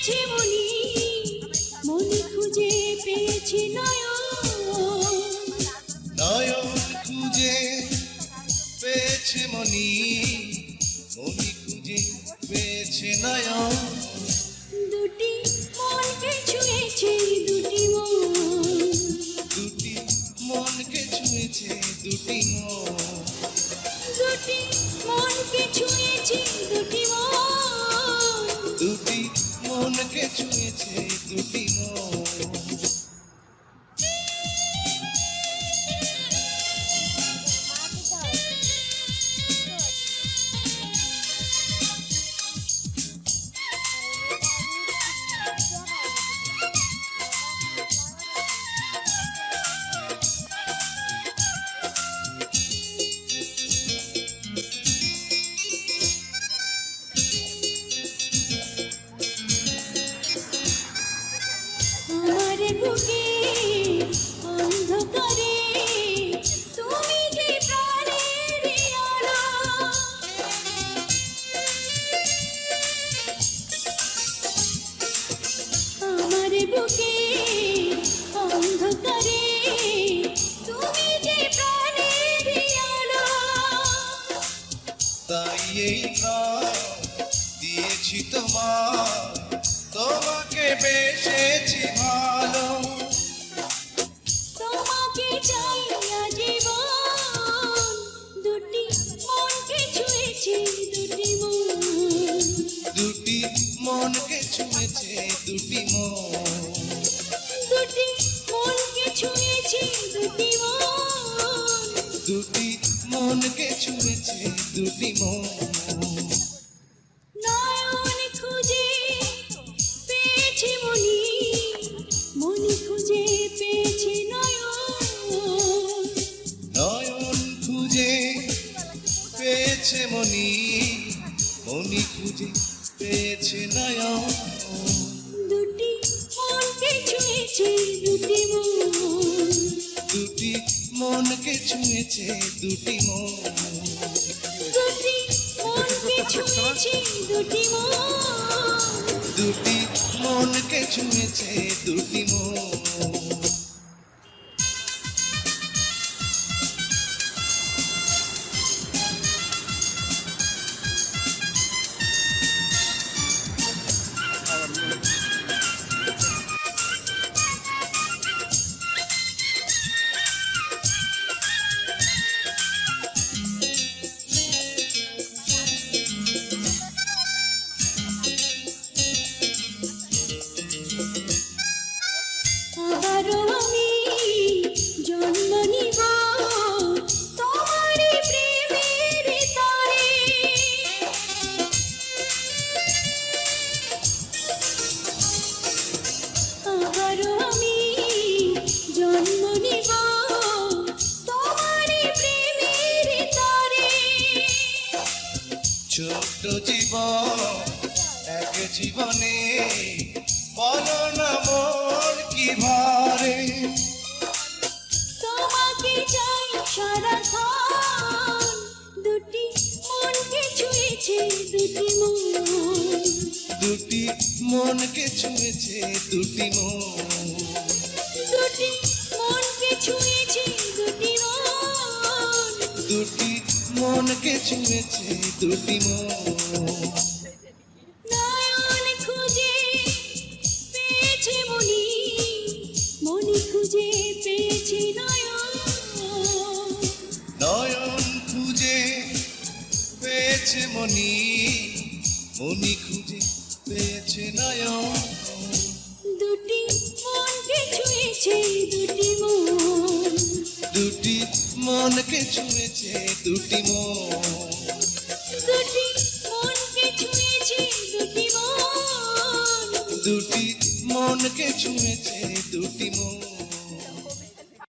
পেয়েছে মনি মনি খুঁজে পেয়েছে নয়ন। নয়ন খুঁজে পেয়েছে মনি মনি খুঁজে পেয়েছে নয়ন। দুটি মনকে ছুঁয়েছে দুটি মন দুটি মনকে ছুঁয়েছে দুটি মন। দুটি মনকে ছুঁয়েছে দুটি ছুঁয়েছে দুটি বুকে অন্ধকারে তুমি যে প্রাণের আলো তাই এই দিয়েছি তোমার তোমাকে বেসেছি ভালো। তোমাকে চাই আজীবন। দুটি মনকে ছুঁয়েছে দুটি মন। দুটি মনকে ছুঁয়েছে দুটি মন। ছুঁয়েছে দুটি মন দুটি মনকে ছুঁয়েছে দুটি মন। নয়ন খুঁজে পেয়েছে মনি মনি খুঁজে পেয়েছে নয়ন। নয়ন খুঁজে পেয়েছে মনি মনি খুঁজে পেয়েছে নয়ন। মনকে ছুঁয়েছে দুটি মন। দুটি মনকে ছুঁয়েছে দুটি মন। ছোট্ট জীবন এক জীবনে বলো না মন কি ভারে? তোমাকে চাই সারাক্ষণ দুটি মনকে ছুঁয়েছে দুটি মন। দুটি মনকে ছুঁয়েছে দুটি মন। দুটি মনকে ছুঁয়েছে দুটি মন। দুটি মনকে ছুঁয়েছে দুটি মন। খুঁজে পেয়েছে মনি মনি নয়ন খুঁজে পেয়েছে মনি মনি খুঁজে পেয়েছে নয়ন। দুটি মনকে দুটি মনকে ছুঁয়েছে দুটি মন দুটি মনকে ছুঁয়েছে দুটি মন। দুটি মনকে ছুঁয়েছে